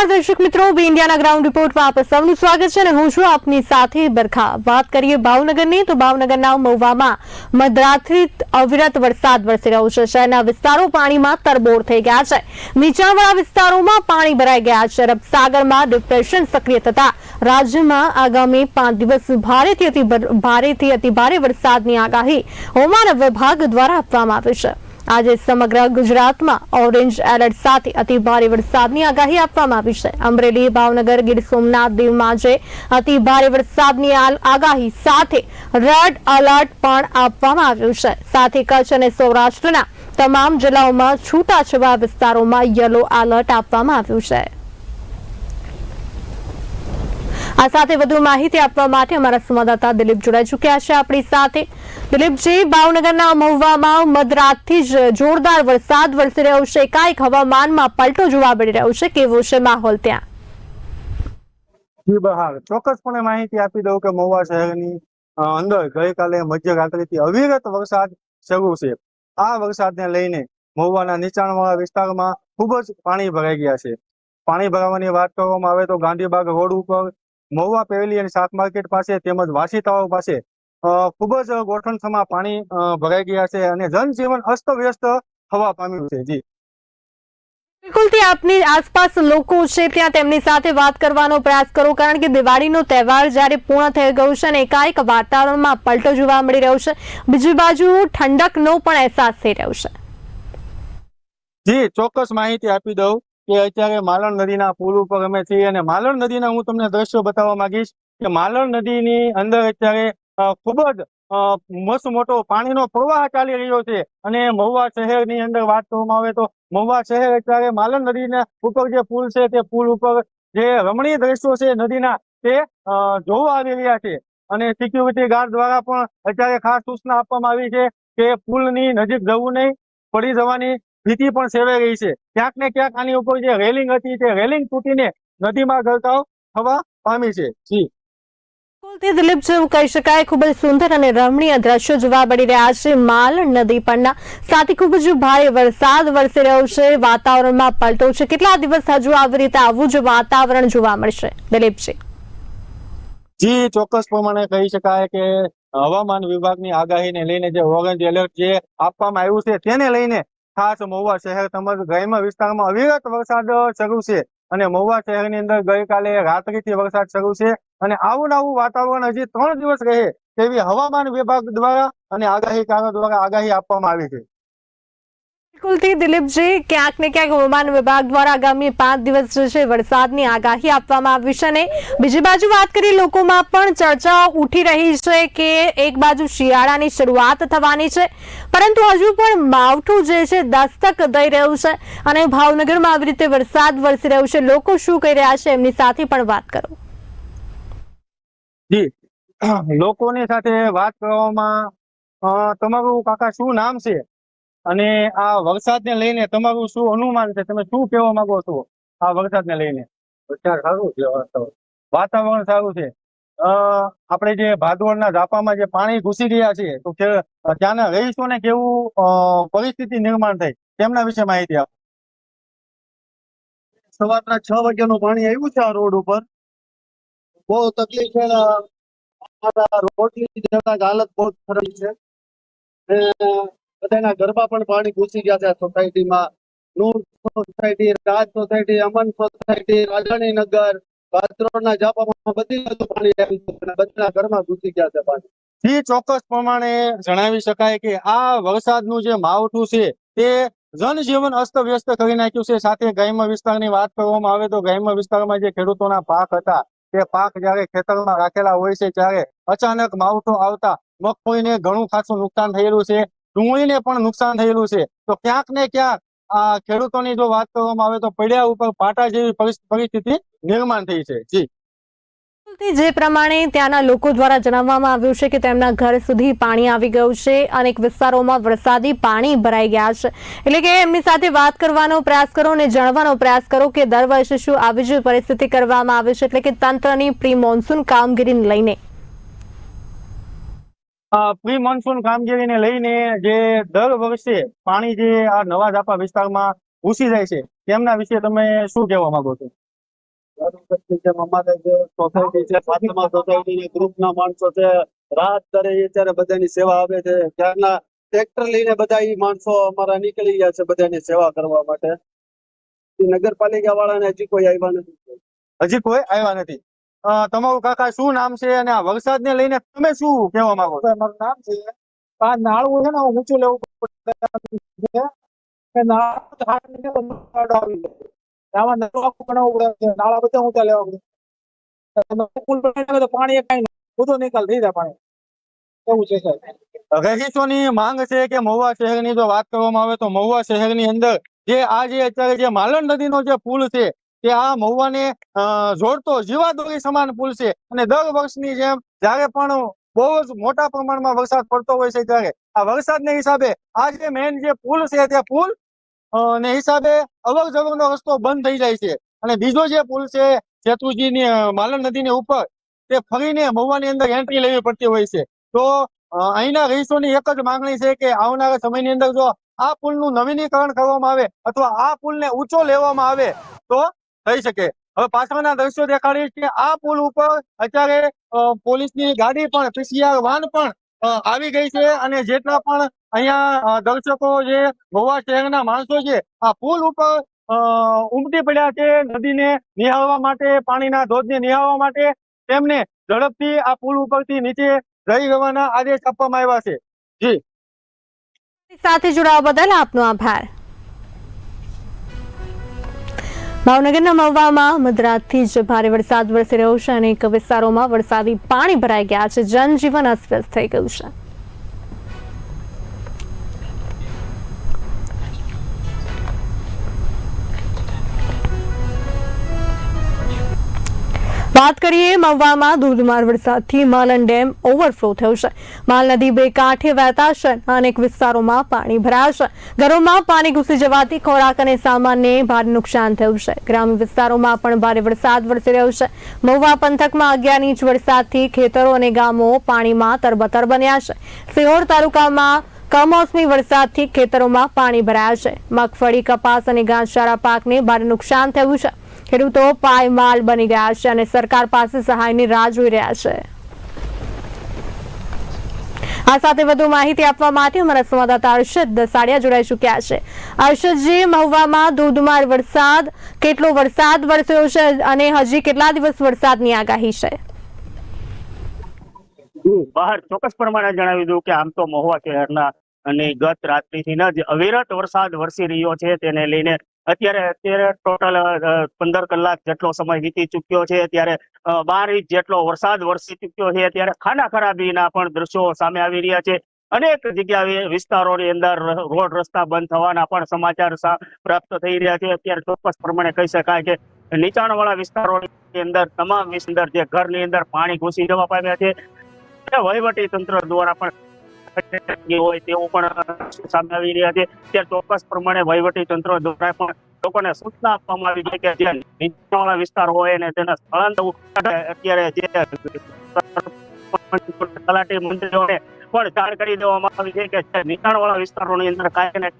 નમસ્કાર મિત્રો. બી ઇન્ડિયાના ગ્રાઉન્ડ રિપોર્ટમાં આપ સૌનું સ્વાગત છે અને હું છું આપની સાથે બરખા. વાત કરીએ ભાવનગરની, તો ભાવનગરના મહુવામાં મધરાત્રિ અવિરત વરસાદ વરસી રહ્યો છે. શહેરના વિસ્તારો પાણીમાં તરબોળ થઈ ગયા છે. નીચાણવાળા વિસ્તારોમાં પાણી ભરાઈ ગયા છે. અરબ ડિપ્રેશન સક્રિય થતા રાજ્યમાં આગામી પાંચ દિવસ ભારેથી અતિ ભારેથી અતિ ભારે વરસાદની આગાહી હવામાન વિભાગ દ્વારા આપવામાં આવી છે. આજે સમગ્ર ગુજરાતમાં ઓરેન્જ એલર્ટ સાથે અતિ ભારે વરસાદની આગાહી આપવામાં આવી છે. અમરેલી, ભાવનગર, ગીર સોમનાથ, દીવમાં જે અતિ ભારે વરસાદની આગાહી સાથે રેડ એલર્ટ પણ આપવામાં આવ્યું છે. સાથે કચ્છ અને સૌરાષ્ટ્રના તમામ જિલ્લાઓમાં છૂટાછવાયા વિસ્તારોમાં યલો એલર્ટ આપવામાં આવ્યું છે. આ સાથે વધુ માહિતી આપવા માટે અમારા સંવાદદાતા દિલીપ જોડાઈ ચૂક્યા છે. આપણી સાથે દિલીપજી ભાવનગરના મહુવામાં મધરાતથી જ જોરદાર વરસાદ વરસી રહ્યો છે. એકાએક હવામાનમાં પલટો જોવા મળી રહ્યો છે. કેવો છે માહોલ ત્યાં? બહાર. ચોક્કસપણે માહિતી આપી દઉં કે મહુવા શહેરની અંદર ગઈકાલે મધ્યરાત્રિથી અવિરત વરસાદ શરૂ છે. આ વરસાદને લઈને મહુવાના નીચાણવાળા વિસ્તારમાં ખૂબ જ પાણી ભરાઈ ગયા છે. પાણી ભરાવાની વાત કરવામાં આવે તો ગાંધીબાગ રોડ ઉપર મહુવા પેવેલિયન શાક માર્કેટ પાસે તેમજ વાસી તળાવ પાસે ખૂબ જ ગોઠણસમાં પાણી ભરાઈ ગયા છે અને જનજીવન અસ્તવ્યસ્ત થવા પામ્યું છે. જી. બિલકુલથી આપની આસપાસ લોકો છે ત્યાં તેમની સાથે વાત કરવાનો પ્રયાસ કરો કારણ કે દિવાળીનો તહેવાર જ્યારે પૂર્ણ થઈ ગયો છે અને એકાએક વાતાવરણમાં પલટો જોવા મળી રહ્યો છે બીજી બાજુ ઠંડકનો પણ અહેસાસ થઈ રહ્યો છે. જી ચોક્કસ માહિતી આપી દઉં. કે અત્યારે માલણ નદીના પુલ ઉપર અમે છીએ અને માલણ નદીના હું તમને દ્રશ્યો બતાવવા માંગીશ કે માલણ નદીની અંદર અત્યારે ખૂબ જ મસ્ત મોટો પાણીનો પ્રવાહ ચાલી રહ્યો છે અને મહુવા શહેરની અંદર વાત કરવામાં આવે તો મહુવા શહેર અત્યારે માલણ નદીના ઉપર જે પુલ છે તે પુલ ઉપર જે રમણીય દ્રશ્યો છે નદીના તે જોવા આવી રહ્યા છે અને સિક્યુરિટી ગાર્ડ દ્વારા પણ અત્યારે ખાસ સૂચના આપવામાં આવી છે કે પુલની નજીક જવું નહીં, પડી જવાની ભીતિ પણ સેવાઈ રહી છે. ક્યાંક ને ક્યાંક આની ઉપર જે રેલિંગ હતી તે રેલિંગ તૂટીને નદીમાં ગરકાવ થવા પામી છે. જી. બિલકુલથી દિલીપ જેવું કહી શકાય ખૂબ જ સુંદર અને રમણીય દ્રશ્યો જોવા મળી રહ્યા છે માલ નદી પરના. સાથે ખૂબ જ ભારે વરસાદ વરસી રહ્યો છે. વાતાવરણમાં પલટો છે. કેટલા દિવસ હજુ આવી રીતે આવું જ વાતાવરણ જોવા મળશે? દિલીપજી જી ચોક્કસ પ્રમાણે કહી શકાય કે હવામાન વિભાગની આગાહીને લઈને જે ઓરેન્જ એલર્ટ જે આપવામાં આવ્યું છે તેને લઈને ખાસ મહુવા શહેર તેમજ ગ્રામ્ય વિસ્તારમાં અવિરત વરસાદ શરૂ છે. અને મહુવા શહેરની અંદર ગઈકાલે રાત્રિથી વરસાદ શરૂ છે અને આવું નવું વાતાવરણ હજી ત્રણ દિવસ રહે તેવી હવામાન વિભાગ દ્વારા અને આગાહીકારો દ્વારા આગાહી આપવામાં આવી છે. બિલકુલથી દિલીપજી ક્યાંક ને ક્યાંક હવામાન વિભાગ દ્વારા આગામી પાંચ દિવસ છે વરસાદની આગાહી આપવામાં આવી છે અને બીજી બાજુ વાત કરીએ લોકોમાં પણ ચર્ચા ઉઠી રહી છે કે એક બાજુ શિયાળાની શરૂઆત થવાની છે, પરંતુ હજુ પણ માવઠું જે છે દસ્તક દઈ રહ્યું છે અને ભાવનગરમાં આવી રીતે વરસાદ વરસી રહ્યો છે. લોકો શું કહી રહ્યા છે? એમની સાથે પણ વાત કરો. જી, લોકોની સાથે વાત કરવામાં તમારું કાકા શું નામ છે? અને આ વરસાદને લઈને તમારું શું અનુમાન છે? તમે શું કહેવા માંગો છો આ વરસાદને લઈને? વરસાદ સારું છે વાતાવરણ. સારું છે. અ, આપણે જે ભાદોડના ઝાપામાં જે પાણી ઘૂસી ગયા છે તો કે ત્યાંના રહીશોને કેવું પરિસ્થિતિ નિર્માણ થઈ? તેમના વિશે માહિતી આપો. સવારના છ વાગ્યાનું પાણી આવ્યું છે આ રોડ ઉપર. બહુ તકલીફ છે રોડની હાલત બહુ ખરાબ છે. બધાના ઘરમાં પણ પાણી ઘૂસી ગયા છે સોસાયટીમાં Noor society Raj society Aman society Rajani Nagar પાત્રોના જાપામાં બધી પાણી આવી છે બધાના ઘરમાં ઘૂસી ગયા છે પાણી. જી ચોક્કસ પ્રમાણે જણાવી શકાય કે આ વરસાદનું જે માવઠું છે તે જનજીવન અસ્તવ્યસ્ત કરી નાખ્યું છે. સાથે ગ્રામ્ય વિસ્તારની વાત કરવામાં આવે તો ગ્રામ્ય વિસ્તારમાં જે ખેડૂતોના પાક હતા, તે પાક જયારે ખેતરમાં રાખેલા હોય છે, ત્યારે અચાનક માવઠું આવતા મગફળીને ઘણું ખાસું નુકસાન થયેલું છે. ડુંગળીને પણ નુકસાન થયેલું છે. તો ક્યાંક ને ક્યાંક આ ખેડૂતોની જો વાત કરવામાં આવે તો પડ્યા ઉપર પાટા જેવી પરિસ- પરિસ્થિતિ નિર્માણ થઈ છે. જી. જે. પ્રમાણે ત્યાંના લોકો દ્વારા જણાવવામાં આવ્યું છે કે તેમના ઘર સુધી પાણી આવી ગયું છે. અનેક વિસ્તારોમાં વરસાદી પાણી ભરાઈ ગયા છે. એટલે કે એમની સાથે વાત કરવાનો પ્રયાસ કરો અને જાણવાનો પ્રયાસ કરો કે દર વર્ષે શું આવી જ પરિસ્થિતિ કરવામાં આવે છે. એટલે કે તંત્રની પ્રી મોન્સૂન કામગીરીને લઈને. પ્રી મોન્સૂન કામગીરીને લઈને જે દર વર્ષે પાણી જે આ નવા ઝાપા વિસ્તારમાં ઘૂસી જાય છે તેમના વિશે તમે શું કહેવા માંગો છો? અમારે જે સોસાયટી છે ફાતિમા સોસાયટી ગ્રુપના માણસો છે રાત દરે એ બધાની સેવા આવે છે. ત્યારના ટ્રેક્ટર લઈને બધા ઈ માણસો અમારા નીકળી ગયા છે બધાની સેવા કરવા માટે. નગરપાલિકા વાળાને હજી કોઈ આવ્યા નથી. હજી કોઈ આવ્યા નથી. તમારું કાકા શું નામ છે અને આ વરસાદને લઈને તમે શું કહેવા માંગો છો? મારું નામ છે આ નાળું છે ને ઊંચું લેવું પડે. નાળું બધા ઊંચા લેવા પાણી કઈ નિકાલ થઈ જાય પાણી. એવું છે રહીશોની માંગ છે કે મહુવા શહેરની જો વાત કરવામાં આવે તો મહુવા શહેરની અંદર જે આ જે અત્યારે જે માલણ નદીનો જે પુલ છે કે આ મહુવાને જોડતો જીવાદોરી સમાન પુલ છે. અને દર વર્ષની જેમ જ્યારે પણ બહુ જ મોટા પ્રમાણમાં વરસાદ પડતો હોય છે ત્યારે આ વરસાદને હિસાબે આ જે મેન જે પુલ છે તે પુલ ને હિસાબે અવર જવરનો રસ્તો બંધ થઈ જાય છે. અને બીજો જે પુલ છે શેત્રુજીની અ, માલણ નદીની ઉપર તે ફરીને મહુવાની અંદર એન્ટ્રી લેવી પડતી હોય છે. તો અહીંના રહીશોની એક જ માંગણી છે કે આવનારા સમયની અંદર જો આ પુલનું નવીનીકરણ કરવામાં આવે અથવા આ પુલને ઊંચો લેવામાં આવે તો થઈ શકે. હવે પાછળના દ્રશ્યો દેખાડીએ છીએ. આ પુલ ઉપર અત્યારે પોલીસની ગાડી પણ પીસીઆર વાન પણ આવી ગઈ છે અને જેટલા પણ અહીંયા દર્શકો જે ગોવા શહેરના માણસો છે, આ પુલ ઉપર ઉમટી પડ્યા છે, નદીને નિહાળવા માટે, પાણીના ધોધને નિહાળવા માટે. તેમને ઝડપથી આ પુલ ઉપરથી નીચે જઈ રહેવાના આદેશ આપવામાં આવ્યા છે. જી. સાથે જોડાવા બદલ આપનો આભાર. ભાવનગરના મહુવામાં મધરાતથી જ ભારે વરસાદ વરસી રહ્યો છે અનેક વિસ્તારોમાં વરસાદી પાણી ભરાઈ ગયા છે. જનજીવન અસ્તવ્યસ્ત થઈ ગયું છે. વાત કરીએ મહુવામાં ધોધમાર વરસાદથી માલન ડેમ ઓવરફ્લો થયો છે. માલ નદી બે કાંઠે વહેતા છે અનેક વિસ્તારોમાં પાણી ભરાયા છે. ઘરોમાં પાણી ઘૂસી જવાથી ખોરાક અને સામાનને ભારે નુકસાન થયું છે. ગ્રામ્ય વિસ્તારોમાં પણ ભારે વરસાદ વરસી રહ્યો છે. મહુવા પંથકમાં અગિયાર ઇંચ વરસાદથી ખેતરો અને ગામો પાણીમાં તરબતર બન્યા છે. સિહોર તાલુકામાં કમોસમી વરસાદથી ખેતરોમાં પાણી ભરાયા છે. મગફળી, કપાસ અને ઘાસચારા પાકને ભારે નુકસાન થયું છે. ખેડૂતો પાયમાલ બની ગયા છે અને સરકાર પાસે સહાયની રાહ જોઈ રહ્યા છે. આ સાથે વધુ માહિતી આપવા માટે અમારા સંવાદદાતા અર્ષદ દસાડિયા જોડાઈ ચુક્યા છે. અર્ષદજી, મહુવામાં ધોધમાર વરસાદ, કેટલો વરસાદ વરસ્યો છે અને હજી કેટલા દિવસ વરસાદની આગાહી છે? બહાર ચોક્કસ પ્રમાણે જણાવી દઉં કે આમ તો મહુવા શહેરના અને ગત રાત્રિથી જ અવિરત વરસાદ વરસી રહ્યો છે. તેને લઈને અત્યારે અત્યારે ટોટલ પંદર કલાક જેટલો સમય વીતી ચુક્યો છે. ત્યારે બાર ઇંચ જેટલો વરસાદ વરસી ચુક્યો છે. ત્યારે ખાના ખરાબીના પણ દ્રશ્યો સામે આવી રહ્યા છે. અનેક જગ્યાએ વિસ્તારોની અંદર રોડ રસ્તા બંધ થવાના પણ સમાચાર પ્રાપ્ત થઈ રહ્યા છે. અત્યારે ચોક્કસ પ્રમાણે કહી શકાય કે નીચાણવાળા વિસ્તારોની અંદર, તમામ અંદર જે ઘરની અંદર પાણી ઘૂસી જવા પામ્યા છે. વહીવટી તંત્ર દ્વારા પણ હોય તેઓ પણ સામે આવી રહ્યા છે. ત્યારે ચોક્કસ પ્રમાણે વહીવટી તંત્ર દ્વારા પણ લોકોને સૂચના આપવામાં આવી છે કે જે નીચાણવાળા વિસ્તાર હોય અને તેના સ્થળાંતર અત્યારે જે તલાટી મંત્રીઓને પણ જાણ કરી દેવામાં આવી છે કે નીચાણવાળા વિસ્તારોની અંદર કાંઈ ને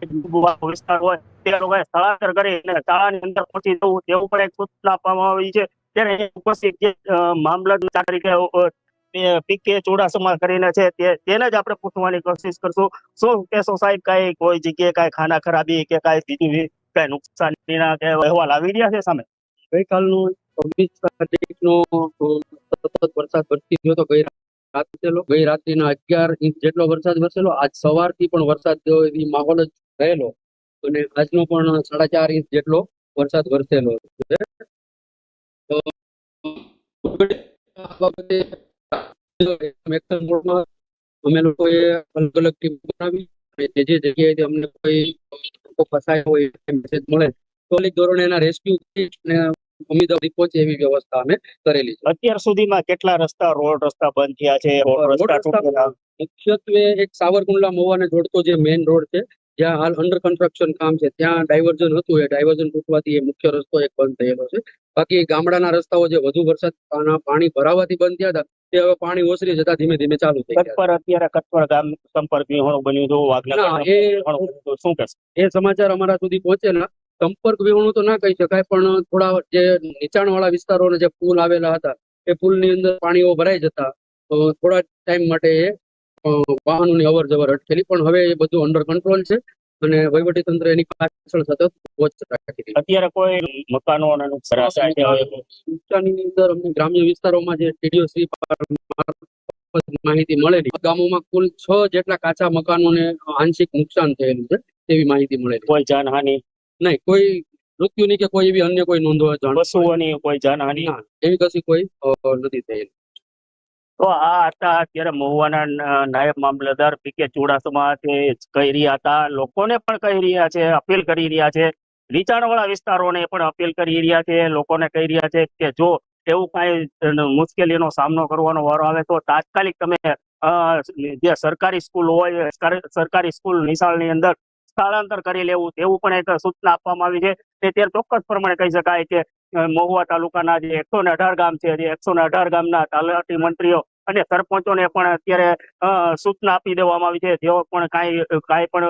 વિસ્તાર હોય તે લોકોએ સ્થળાંતર કરી અને શાળાની અંદર પહોંચી જવું તેવું પણ એક સૂચના આપવામાં આવી છે. ત્યારે ઉપસ્થિત મામલતદાર તરીકે પીકે ચુડાસમા કરીને છે તેને જ આપણે પૂછવાની કોશિશ કરશું. શું કેશો સાહેબ, કઈ કોઈ જગ્યાએ કઈ ખાના ખરાબી કે કઈ બીજું કઈ નુકસાનીના કે અહેવાલ આવી રહ્યા છે સામે? ગઈકાલનું ચોવીસ તારીખનો સતત વરસાદ વરસી ગયો તો ગઈ રાતેલો ગઈ રાત્રિના અગિયાર ઇંચ જેટલો વરસાદ વરસેલો. આજ સવારથી પણ વરસાદ એવી માહોલ જ રહેલો. અને આજનો પણ સાડા ચાર ઇંચ જેટલો વરસાદ વરસેલો છે. તો એક્શન મોડમાં અમે લોકોએ અલગ અલગ ટીમ બનાવી અને જે જે જગ્યાએથી અમને કોઈ ફસાયા હોય મેસેજ મળે તાત્કાલિક ધોરણે એના રેસ્ક્યુ કરી અને ઉમેદવાર પહોંચે એવી વ્યવસ્થા અમે કરેલી છે. અત્યાર સુધીમાં કેટલા રસ્તા રોડ રસ્તા બંધ થયા છે? રોડ રસ્તા મુખ્યત્વે એક સાવરકુંડલા મોવાને જોડતો જે મેઇન રોડ છે જ્યાં હાલ અંડર કન્સ્ટ્રક્શન કામ છે ત્યાં ડાયવર્ઝન હતું એ ડાયવર્ઝન તૂટવાથી એ મુખ્ય રસ્તો એક બંધ થયેલો છે. બાકી ગામડાના રસ્તાઓ જે વધુ વરસાદ પાણી ભરાવાથી બંધ થયા હતા તે હવે પાણી ઓસરી જતા ધીમે ધીમે ચાલુ થઈ ગયા અત્યારે કટપર ગામ સંપર્ક વિહોણું બન્યું હતું વાઘનગર એ. શું કહેશો? સમાચાર અમારા સુધી પહોંચેલા સંપર્ક વિહોણું તો ના કહી શકાય પણ થોડા જે નીચાણ વાળા વિસ્તારો જે પુલ આવેલા હતા એ પુલની અંદર પાણીઓ ભરાઈ જતા થોડા ટાઈમ માટે વાહનોની અવર જવર અટકેલી. પણ હવે એ બધું અંડર કંટ્રોલ છે અને વહીવટી તંત્ર એની પાછળ સતત વોચ રાખી અત્યારે કોઈ મકાનો અને નુકસાનીની અંદર અમને ગ્રામ્ય વિસ્તારોમાં જે ટીડીઓ શ્રી માહિતી મળેલી ગામોમાં કુલ છ જેટલા કાચા મકાનોને આંશિક નુકસાન થયેલું છે તેવી માહિતી મળેલી. કોઈ જાનહાનિ? નહીં કોઈ મૃત્યુની કે કોઈ એવી અન્ય કોઈ નોંધો પશુઓની કોઈ જાનહાનિ? એવી કશી કોઈ નથી થયેલી. તો આ હતા અત્યારે મહુવાના નાયબ મામલતદાર પી કે ચુડાસમા તે કહી રહ્યા હતા. લોકોને પણ કહી રહ્યા છે, અપીલ કરી રહ્યા છે. નીચાણવાળા વિસ્તારોને પણ અપીલ કરી રહ્યા છે. લોકોને કહી રહ્યા છે કે જો એવું કાંઈ મુશ્કેલીનો સામનો કરવાનો વારો આવે તો તાત્કાલિક તમે જે સરકારી સ્કૂલ હોય, સરકારી- સ્કૂલ નિશાળની અંદર સ્થળાંતર કરી લેવું, તેવું પણ એક સૂચના આપવામાં આવી છે. તે ત્યારે ચોક્કસ પ્રમાણે કહી શકાય કે મહુવા તાલુકાના જે એકસો અઢાર ગામ છે, જે એકસો ને અઢાર ગામના તલાટી મંત્રીઓ અને સરપંચોને પણ અત્યારે સૂચના આપી દેવામાં આવી છે. જેઓ પણ કાંઈ કાંઈ પણ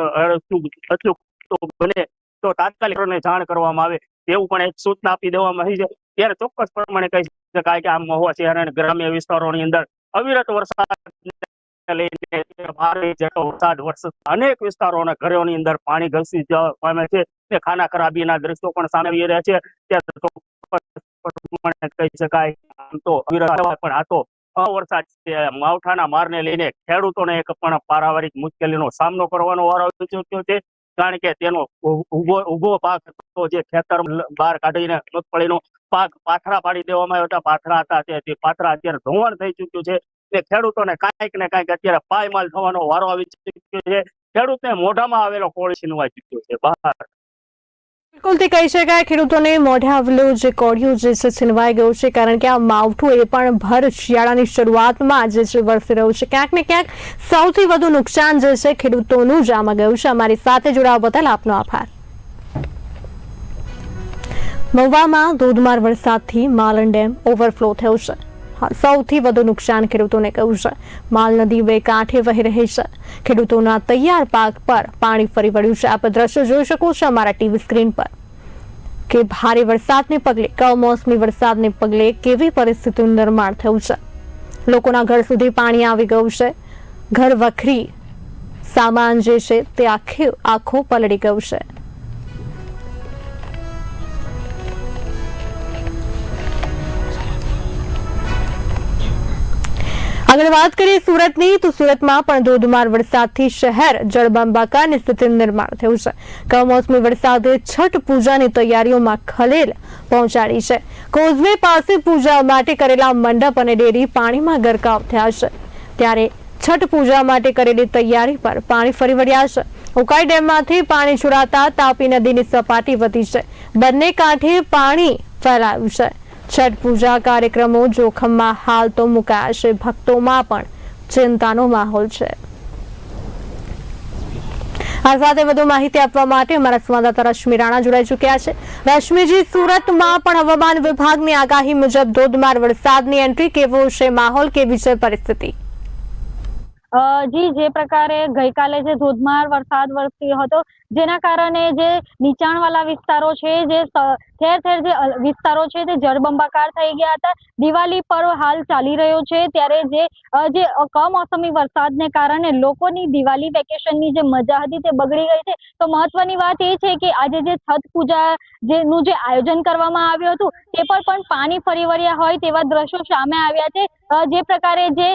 અચૂક બને તો તાત્કાલિક જાણ કરવામાં આવે તેવું પણ એક સૂચના આપી દેવામાં આવી છે. ત્યારે ચોક્કસ પ્રમાણે કહી શકાય કે આ મહુવા શહેર અને ગ્રામ્ય વિસ્તારોની અંદર અવિરત વરસાદ લઈને ભારે જેટલો વરસાદ વરસે, અનેક વિસ્તારો ઘરોની અંદર પાણી ઘસી જવા પામે છે ને ખાના ખરાબીના દ્રશ્યો પણ સામે આવી રહ્યા છે. ત્યારે કહી શકાય આમ તો અવિરત પણ આ તો વરસાદ માવઠાના મારને લઈને ખેડૂતોને એક પણ પારાવારિક મુશ્કેલીનો સામનો કરવાનો વારો ચૂક્યો છે. કારણ કે તેનો ઊભો ઊભો પાક જે ખેતર બહાર કાઢીને મગફળીનો પાક પાથરા પાડી દેવામાં આવ્યો હતા. પાથરા હતા તે પાથરા અત્યારે ધોવાણ થઈ ચૂક્યું છે તે ખેડૂતોને કાંઈક ને કાંઈક અત્યારે પાયમાલ થવાનો વારો આવી ચૂક્યો છે. ખેડૂતને મોઢામાં આવેલો કોળી છીનવાઈ ચૂક્યો છે. બહાર બિલકુલ તે કહી શકાય, ખેડૂતોને મોઢે આવેલો જે કોડિયું જે છે, છીનવાઈ ગયો છે. કારણ કે આ માવઠું એ પણ ભર શિયાળાની શરૂઆતમાં જે છે, વરસી રહ્યું છે. ક્યાંક ને ક્યાંક સૌથી વધુ નુકસાન જે છે, ખેડૂતોનું જ આમાં ગયું છે. અમારી સાથે જોડાવા બદલ આપનો આભાર. મહુવામાં ધોધમાર વરસાદથી માલણ ડેમ ઓવરફ્લો થયો છે. સૌથી વધુ નુકસાન ખેડૂતોને કહ્યું છે. માલ, નદી બે કાંઠે વહી રહી છે. ખેડૂતોના તૈયાર પાક પર પાણી ફરી વળ્યું છે. આપ દ્રશ્યો જોઈ શકો છો અમારા ટીવી સ્ક્રીન પર. કે ભારે વરસાદને પગલે, કમોસમી વરસાદને પગલે કેવી પરિસ્થિતિનું નિર્માણ થયું છે. લોકોના ઘર સુધી પાણી આવી ગયું છે. ઘર વખરી સામાન જે છે તે આખે, આખો પલળી ગયું છે. આગળ વાત કરીએ સુરતની, તો સુરતમાં પણ ધોધમાર વરસાદથી શહેર જળબંબાકારની સ્થિતિનું નિર્માણ થયું છે. કમોસમી વરસાદે છઠ પૂજાની તૈયારીઓમાં ખલેલ પહોંચાડી છે. કોઝવે પાસે પૂજા માટે કરેલા મંડપ અને ડેરી પાણીમાં ગરકાવ થયા છે. ત્યારે છઠ પૂજા માટે કરેલી તૈયારી પર પાણી ફરી વળ્યા છે. ઉકાઈ ડેમમાંથી પાણી છોડાતા તાપી નદીની સપાટી વધી છે. બંને કાંઠે પાણી ફેલાયું છે. છઠ પૂજા કાર્યક્રમો જોખમમાં હાલ તો મુકાયા છે. ભક્તોમાં પણ ચિંતાનો માહોલ છે. આ સાથે વધુ માહિતી આપવા માટે અમારા સંવાદદાતા રશ્મિ રાણા જોડાઈ ચૂક્યા છે. રશ્મિજી, સુરતમાં પણ હવામાન વિભાગની આગાહી મુજબ ધોધમાર વરસાદની એન્ટ્રી કેવો છે? માહોલ કેવી છે પરિસ્થિતિ? જી, જે પ્રકારે ગઈકાલે જે ધોધમાર વરસાદ વરસ્યો હતો, જેના કારણે જે નીચાણવાળા વિસ્તારો છે, જે ઠેર ઠેર જે વિસ્તારો છે તે જળબંબાકાર થઈ ગયા હતા. દિવાળી પર્વ હાલ ચાલી રહ્યો છે ત્યારે જે જે કમોસમી વરસાદને કારણે લોકોની દિવાળી વેકેશનની જે મજા હતી તે બગડી ગઈ છે. તો મહત્વની વાત એ છે કે આજે જે છઠ પૂજા જેનું જે આયોજન કરવામાં આવ્યું હતું, તે પર પણ પાણી ફરી વળ્યા હોય તેવા દ્રશ્યો સામે આવ્યા છે. જે પ્રકારે જે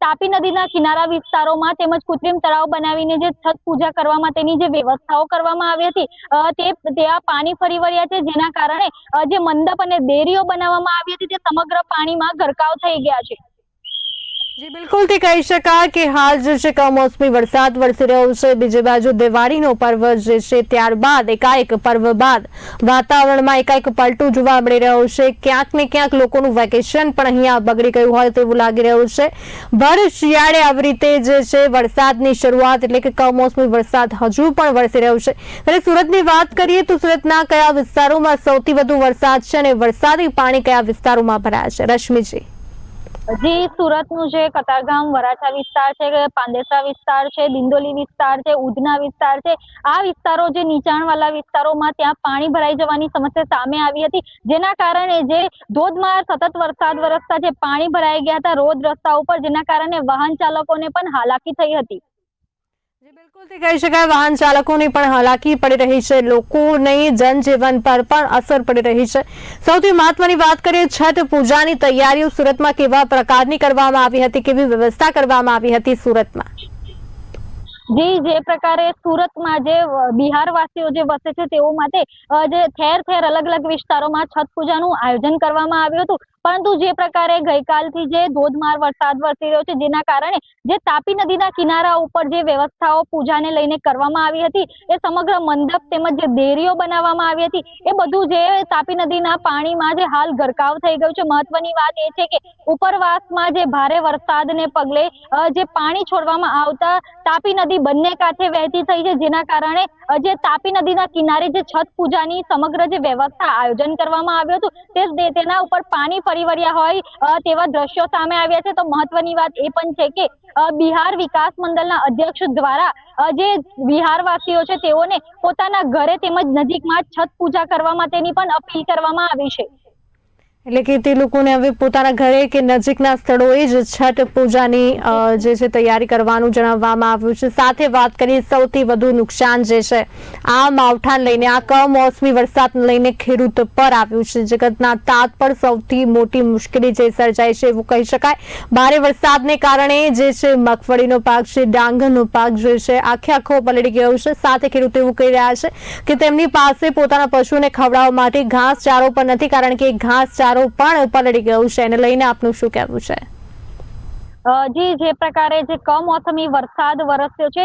તાપી નદીના કિનારા વિસ્તારોમાં તેમજ કૃત્રિમ તળાવ બનાવીને જે છઠ પૂજા કરવા માટેની જે વ્યવસ્થાઓ કરવામાં આવી હતી તે, ત્યાં પાણી ફરી વળ્યા છે, જેના કારણે અ, જે મંડપ અને ડેરીઓ બનાવવામાં આવી હતી તે સમગ્ર પાણીમાં ગરકાવ થઈ ગયા છે. જી, બિલકુલ તે કહી શકાય કે હાલ જે છે કમોસમી વરસાદ વરસી રહ્યો છે. બીજી બાજુ દિવાળીનો પર્વ જે છે ત્યારબાદ એકાએક પર્વ બાદ વાતાવરણમાં એકાએક પલટું જોવા મળી રહ્યો છે. ક્યાંક ને ક્યાંક લોકોનું વેકેશન પણ અહીંયા બગડી ગયું હોય તેવું લાગી રહ્યું છે. ભર શિયાળે આવી રીતે જે છે વરસાદની શરૂઆત એટલે કે કમોસમી વરસાદ હજુ પણ વરસી રહ્યો છે. અને સુરતની વાત કરીએ તો સુરતના કયા વિસ્તારોમાં સૌથી વધુ વરસાદ છે અને વરસાદી પાણી કયા વિસ્તારોમાં ભરાયા છે? રશ્મિજી. જી સુરતનું જે કતારગામ, વરાછા વિસ્તાર છે પાંદેસરા વિસ્તાર છે, દિંડોલી વિસ્તાર છે, ઉધના વિસ્તાર છે, આ વિસ્તારો જે નીચાણવાળા વિસ્તારોમાં ત્યાં પાણી ભરાઈ જવાની સમસ્યા સામે આવી હતી, જેના કારણે જે ધોધમાર સતત વરસાદ વરસતા જે પાણી ભરાઈ ગયા હતા, રોડ રસ્તા ઉપર, જેના કારણે વાહન ચાલકોને પણ હાલાકી થઈ હતી. કહી શકાય, વાહન ચાલકોની પણ હાલાકી પડી રહી છે. લોકોની જનજીવન પર પણ અસર પડી રહી છે. સૌથી મહત્વની વાત કરીએ, છઠ પૂજાની તૈયારીઓ સુરતમાં કેવા પ્રકારની કરવામાં આવી હતી? કેવી વ્યવસ્થા કરવામાં આવી હતી સુરતમાં? જી, જે પ્રકારે સુરતમાં જે બિહારવાસીઓ જે વસે છે, તેઓ માટે જે ઠેર ઠેર અલગ અલગ વિસ્તારોમાં છઠ પૂજાનું આયોજન કરવામાં આવ્યું હતું. પરંતુ જે પ્રકારે ગઈકાલથી જે ધોધમાર વરસાદ વરસી રહ્યો છે, જેના કારણે જે તાપી નદીના કિનારા ઉપર જે વ્યવસ્થાઓ પૂજાને લઈને કરવામાં આવી હતી, એ સમગ્ર મંડપ તેમજ જે દેરીઓ બનાવવામાં આવી હતી, એ બધું જે તાપી નદીના પાણીમાં જે હાલ ગરકાવ થઈ ગયું છે. મહત્વની વાત એ છે કે ઉપરવાસમાં જે ભારે વરસાદને પગલે જે પાણી છોડવામાં આવતા તાપી નદી બંને કાંઠે વહેતી થઈ છે, જેના કારણે જે તાપી નદીના કિનારે જે છઠ પૂજાની સમગ્ર જે વ્યવસ્થા આયોજન કરવામાં આવ્યું હતું તેના ઉપર પાણી ફરી વળ્યા હોય તેવા દ્રશ્યો સામે આવ્યા છે. તો મહત્વની વાત એ પણ છે કે બિહાર વિકાસ મંડળના અધ્યક્ષ દ્વારા જે બિહારવાસીઓ છે તેઓને પોતાના ઘરે તેમજ નજીકમાં છઠ પૂજા કરવા માટેની પણ અપીલ કરવામાં આવી છે. એટલે કે તે લોકોને હવે પોતાના ઘરે કે નજીકના સ્થળોએ જ છઠ પૂજાની જે છે તૈયારી કરવાનું જણાવવામાં આવ્યું છે. સાથે વાત કરીએ, સૌથી વધુ નુકસાન જે છે, આ માવઠાને લઈને, આ કમોસમી વરસાદને લઈને ખેડૂત પર આવ્યું છે. જગતના તાત પર સૌથી મોટી મુશ્કેલી જે સર્જાય છે એવું કહી શકાય. ભારે વરસાદને કારણે જે છે મગફળીનો પાક છે, ડાંગરનો પાક જે છે, આખે આખો પલળી ગયો છે. સાથે ખેડૂતો એવું કહી રહ્યા છે કે તેમની પાસે પોતાના પશુને ખવડાવવા માટે ઘાસ ચારો પણ નથી, કારણ કે ઘાસ ચારો પણ પલળી ગયો છે એને લઈને આપનું શું કહેવું છે? જી, જે પ્રકારે જે કમોસમી વરસાદ વરસ્યો છે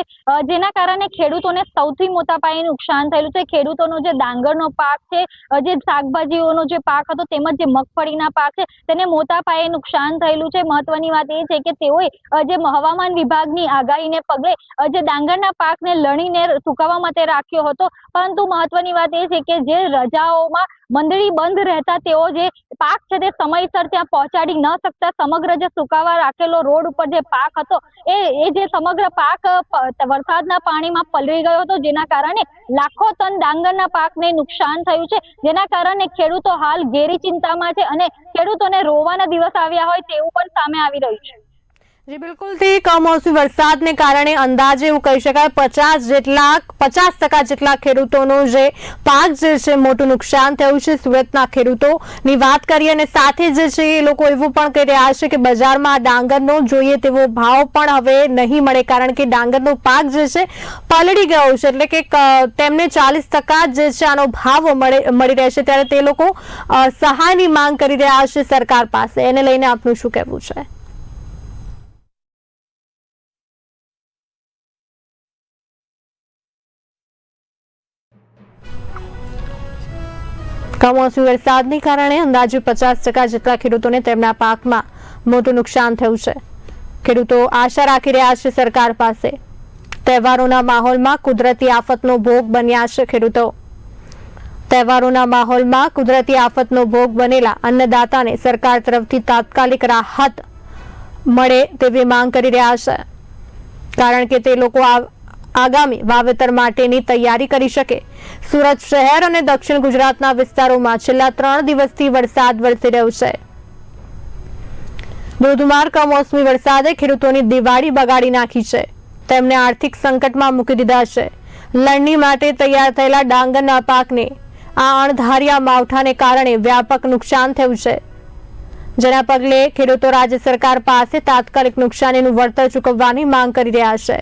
જેના કારણે ખેડૂતોને સૌથી મોટા પાયે નુકસાન થયેલું છે. ખેડૂતોનો જે ડાંગરનો પાક છે જે શાકભાજીઓનો જે પાક હતો તેમજ જે મગફળીના પાક છે, તેને મોટા પાયે નુકસાન થયેલું છે. મહત્વની વાત એ છે કે તેઓએ જે હવામાન વિભાગની આગાહીને પગલે જે ડાંગરના પાકને લણીને સુકાવવા માટે રાખ્યો હતો. પરંતુ મહત્વની વાત એ છે કે જે રજાઓમાં મંડળી બંધ રહેતા તેઓ જે પાક છે તે સમયસર ત્યાં પહોંચાડી ન શકતા, સમગ્ર જે સુકાવા રાખેલો રોડ ઉપર જે પાક હતો, એ એ જે સમગ્ર પાક વરસાદના પાણીમાં પલળી ગયો હતો, જેના કારણે લાખો ટન ડાંગરના પાકને નુકસાન થયું છે. જેના કારણે ખેડૂતો હાલ ઘેરી ચિંતામાં છે અને ખેડૂતોને રોવાના દિવસ આવ્યા હોય તેવું પણ સામે આવી રહ્યું છે. જી બિલકુલથી કમોસમી વરસાદને કારણે અંદાજે એવું કહી શકાય, પચાસ જેટલા, પચાસ ટકા જેટલા ખેડૂતોનો જે પાક જે છે મોટું નુકસાન થયું છે સુરતના ખેડૂતોની વાત કરીએ અને સાથે જે છે એ લોકો એવું પણ કહી રહ્યા છે કે બજારમાં ડાંગરનો જોઈએ તેવો ભાવ પણ હવે નહીં મળે કારણ કે ડાંગરનો પાક જે છે પલળી ગયો છે એટલે કે તેમને ચાલીસ ટકા જે છે આનો ભાવ મળે, મળી રહેશે ત્યારે તે લોકો સહાયની માંગ કરી રહ્યા છે સરકાર પાસે. એને લઈને આપનું શું કહેવું છે? કમોસમી વરસાદને કારણે અંદાજે પચાસ ટકા જેટલા ખેડૂતોને તેમના પાકમાં મોટું નુકસાન થયું છે. ખેડૂતો આશા રાખી રહ્યા છે સરકાર પાસે. તહેવારોના માહોલમાં કુદરતી આફતનો ભોગ બન્યા છે ખેડૂતો. તહેવારોના માહોલમાં કુદરતી આફતનો ભોગ બનેલા અન્નદાતાને સરકાર તરફથી તાત્કાલિક રાહત મળે તેવી માંગ કરી રહ્યા છે. કારણ કે તે લોકો આ- આગામી વાવેતર માટેની તૈયારી કરી શકે. સુરત શહેર અને દક્ષિણ ગુજરાતના વિસ્તારોમાં છેલ્લા ત્રણ દિવસથી વરસાદ વરસી રહ્યો છે. ધોધમાર કમોસમી વરસાદે ખેડૂતોની દિવાળી બગાડી નાખી છે. તેમને આર્થિક સંકટમાં મૂકી દીધા છે. લણણી માટે તૈયાર થયેલા ડાંગરના પાકને આ અણધાર્યા માવઠાને કારણે વ્યાપક નુકસાન થયું છે. જેના પગલે ખેડૂતો રાજ્ય સરકાર પાસે તાત્કાલિક નુકસાનીનું વળતર ચૂકવવાની માંગ કરી રહ્યા છે.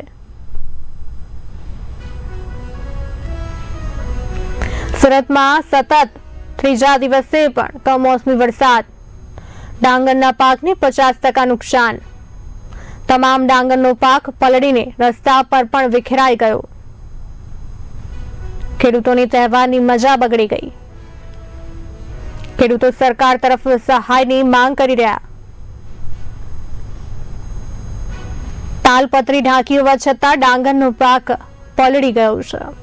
સુરતમાં સતત ત્રીજા દિવસે પણ કમોસમી વરસાદ. ડાંગરના પાકને પચાસ ટકા નુકસાન. તમામ ડાંગરનો પાક પલળીને રસ્તા પર પણ વિખેરાઈ ગયો. ખેડૂતોની તહેવારની મજા બગડી ગઈ. ખેડૂતો સરકાર તરફ સહાયની માંગ કરી રહ્યા. તાલપત્રી ઢાંકી હોવા છતાં ડાંગરનો પાક પલળી ગયો છે.